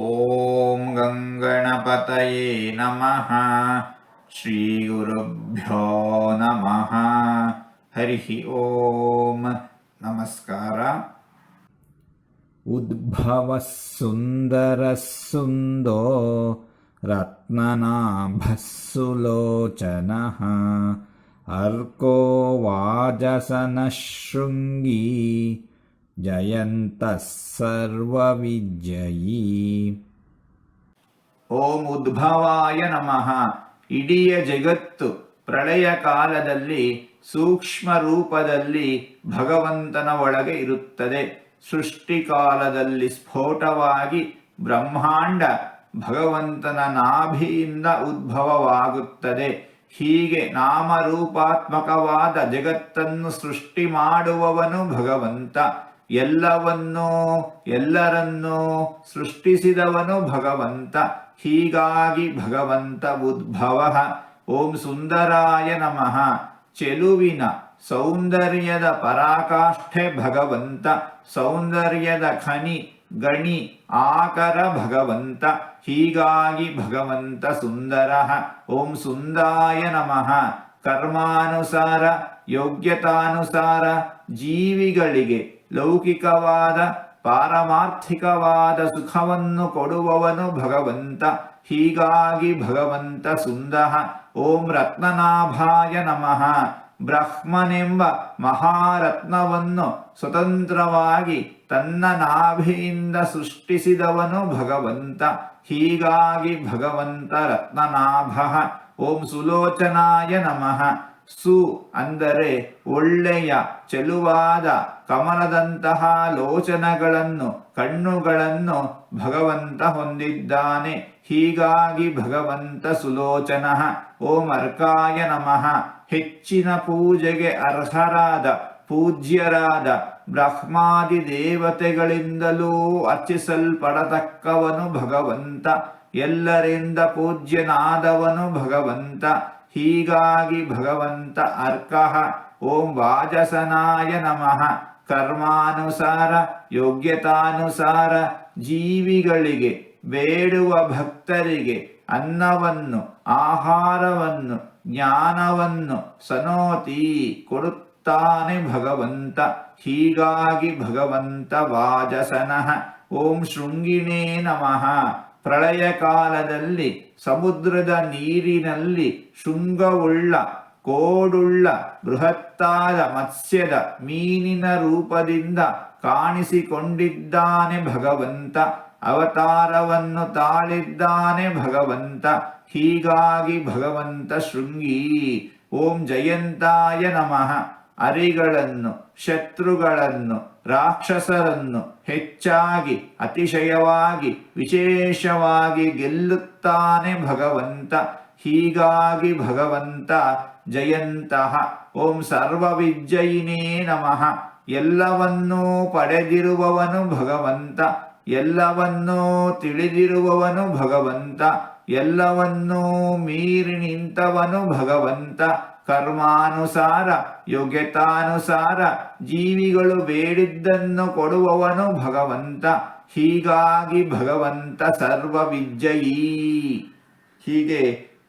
ॐ गङ्गणपतये नमः। श्रीगुरुभ्यो नमः। हरिः ॐ नमस्कार। उद्भवः सुन्दरः सुन्दो रत्ननाभः सुलोचनः अर्को वाजसनः शृङ्गी जयन्तः सर्वविजयी ಓಂ ಉದ್ಭವಾಯ ನಮಃ ಇಡೀ ಜಗತ್ತು ಪ್ರಳಯ ಕಾಲದಲ್ಲಿ ಸೂಕ್ಷ್ಮ ರೂಪದಲ್ಲಿ ಭಗವಂತನ ಒಳಗೆ ಇರುತ್ತದೆ ಸೃಷ್ಟಿ ಕಾಲದಲ್ಲಿ ಸ್ಫೋಟವಾಗಿ ಬ್ರಹ್ಮಾಂಡ ಭಗವಂತನ ನಾಭಿಯಿಂದ ಉದ್ಭವವಾಗುತ್ತದೆ ಹೀಗೆ ನಾಮರೂಪಾತ್ಮಕವಾದ ಜಗತ್ತನ್ನು ಸೃಷ್ಟಿ ಮಾಡುವವನು ಭಗವಂತ ಎಲ್ಲವನ್ನೂ, ಎಲ್ಲರನ್ನೂ ಸೃಷ್ಟಿಸಿದವನು ಭಗವಂತ. ಹೀಗಾಗಿ ಭಗವಂತ ಉದ್ಭವ. ಓಂ ಸುಂದರಾಯ ನಮಃ. ಚೆಲುವಿನ ಸೌಂದರ್ಯದ ಪರಾಕಾಷ್ಠೆ ಭಗವಂತ. ಸೌಂದರ್ಯದ ಖನಿ, ಗಣಿ, ಆಕರ ಭಗವಂತ. ಹೀಗಾಗಿ ಭಗವಂತ ಸುಂದರ. ಓಂ ಸುಂದಾಯ ನಮಃ. ಕರ್ಮಾನುಸಾರ, ಯೋಗ್ಯತಾನುಸಾರ, ಜೀವಿಗಳಿಗೆ ಲೌಕಿಕವಾದ, ಪಾರಮಾರ್ಥಿಕವಾದ ಸುಖವನ್ನು ಕೊಡುವವನು ಭಗವಂತ. ಹೀಗಾಗಿ ಭಗವಂತ ಸುಂದರ ಓಂ ರತ್ನನಾಭಾಯ ನಮಃ. ಬ್ರಹ್ಮನೆಂಬ ಮಹಾರತ್ನವನ್ನು ಸ್ವತಂತ್ರವಾಗಿ ತನ್ನ ನಾಭಿಯಿಂದ ಸೃಷ್ಟಿಸಿದವನು ಭಗವಂತ. ಹೀಗಾಗಿ ಭಗವಂತ ರತ್ನನಾಭ. ಓಂ ಸುಲೋಚನಾಯ ನಮಃ. ಸು ಅಂದರೆ ಒಳ್ಳೆಯ, ಚೆಲುವಾದ, ಕಮಲದಂತಹ ಲೋಚನಗಳನ್ನು, ಕಣ್ಣುಗಳನ್ನು ಭಗವಂತ ಹೊಂದಿದ್ದಾನೆ. ಹೀಗಾಗಿ ಭಗವಂತ ಸುಲೋಚನ, ಓಂ ಅರ್ಕಾಯ ನಮಃ, ಹೆಚ್ಚಿನ ಪೂಜೆಗೆ ಅರ್ಹರಾದ, ಪೂಜ್ಯರಾದ ಬ್ರಹ್ಮಾದಿ ದೇವತೆಗಳಿಂದಲೂ ಅರ್ಚಿಸಲ್ಪಡತಕ್ಕವನು ಭಗವಂತ. ಎಲ್ಲರಿಂದ ಪೂಜ್ಯನಾದವನು ಭಗವಂತ. ಹೀಗಾಗಿ ಭಗವಂತ ಅರ್ಕಃ, ಓಂ ವಾಜಸನಾಯ ನಮಃ. ಕರ್ಮಾನುಸಾರ, ಯೋಗ್ಯತಾನುಸಾರ ಜೀವಿಗಳಿಗೆ, ಬೇಡುವ ಭಕ್ತರಿಗೆ ಅನ್ನವನ್ನು, ಆಹಾರವನ್ನು, ಜ್ಞಾನವನ್ನು ಸನೋತಿ ಕೊಡುತ್ತಾನೆ ಭಗವಂತ. ಹೀಗಾಗಿ ಭಗವಂತ ವಾಜಸನಃ. ಓಂ ಶೃಂಗಿಣೇ ನಮಃ. ಪ್ರಳಯ ಕಾಲದಲ್ಲಿ ಸಮುದ್ರದ ನೀರಿನಲ್ಲಿ ಶೃಂಗವುಳ್ಳ, ಕೋಡುಳ್ಳ, ಬೃಹತ್ತಾದ ಮತ್ಸ್ಯದ ಮೀನಿನ ರೂಪದಿಂದ ಕಾಣಿಸಿಕೊಂಡಿದ್ದಾನೆ ಭಗವಂತ. ಅವತಾರವನ್ನು ತಾಳಿದ್ದಾನೆ ಭಗವಂತ. ಹೀಗಾಗಿ ಭಗವಂತ ಶೃಂಗಿ. ಓಂ ಜಯಂತಾಯ ನಮಃ. ಅರಿಗಳನ್ನು, ಶತ್ರುಗಳನ್ನು, ರಾಕ್ಷಸರನ್ನು ಹೆಚ್ಚಾಗಿ, ಅತಿಶಯವಾಗಿ, ವಿಶೇಷವಾಗಿ ಗೆಲ್ಲುತ್ತಾನೆ ಭಗವಂತ. ಹೀಗಾಗಿ ಭಗವಂತ ಜಯಂತಹ ಓಂ ಸರ್ವವಿಜ್ಜಯಿನೇ ನಮಃ. ಎಲ್ಲವನ್ನೂ ಪಡೆದಿರುವವನು ಭಗವಂತ. ಎಲ್ಲವನ್ನೂ ತಿಳಿದಿರುವವನು ಭಗವಂತ. ಎಲ್ಲವನ್ನೂ ಮೀರಿ ನಿಂತವನು ಭಗವಂತ. ಕರ್ಮಾನುಸಾರ ಯೋಗ್ಯತಾನುಸಾರ ಜೀವಿಗಳು ಬೇಡಿದ್ದನ್ನು ಕೊಡುವವನು ಭಗವಂತ. ಹೀಗಾಗಿ ಭಗವಂತ ಸರ್ವವಿಜ್ಜಯೀ ಹೀಗೆ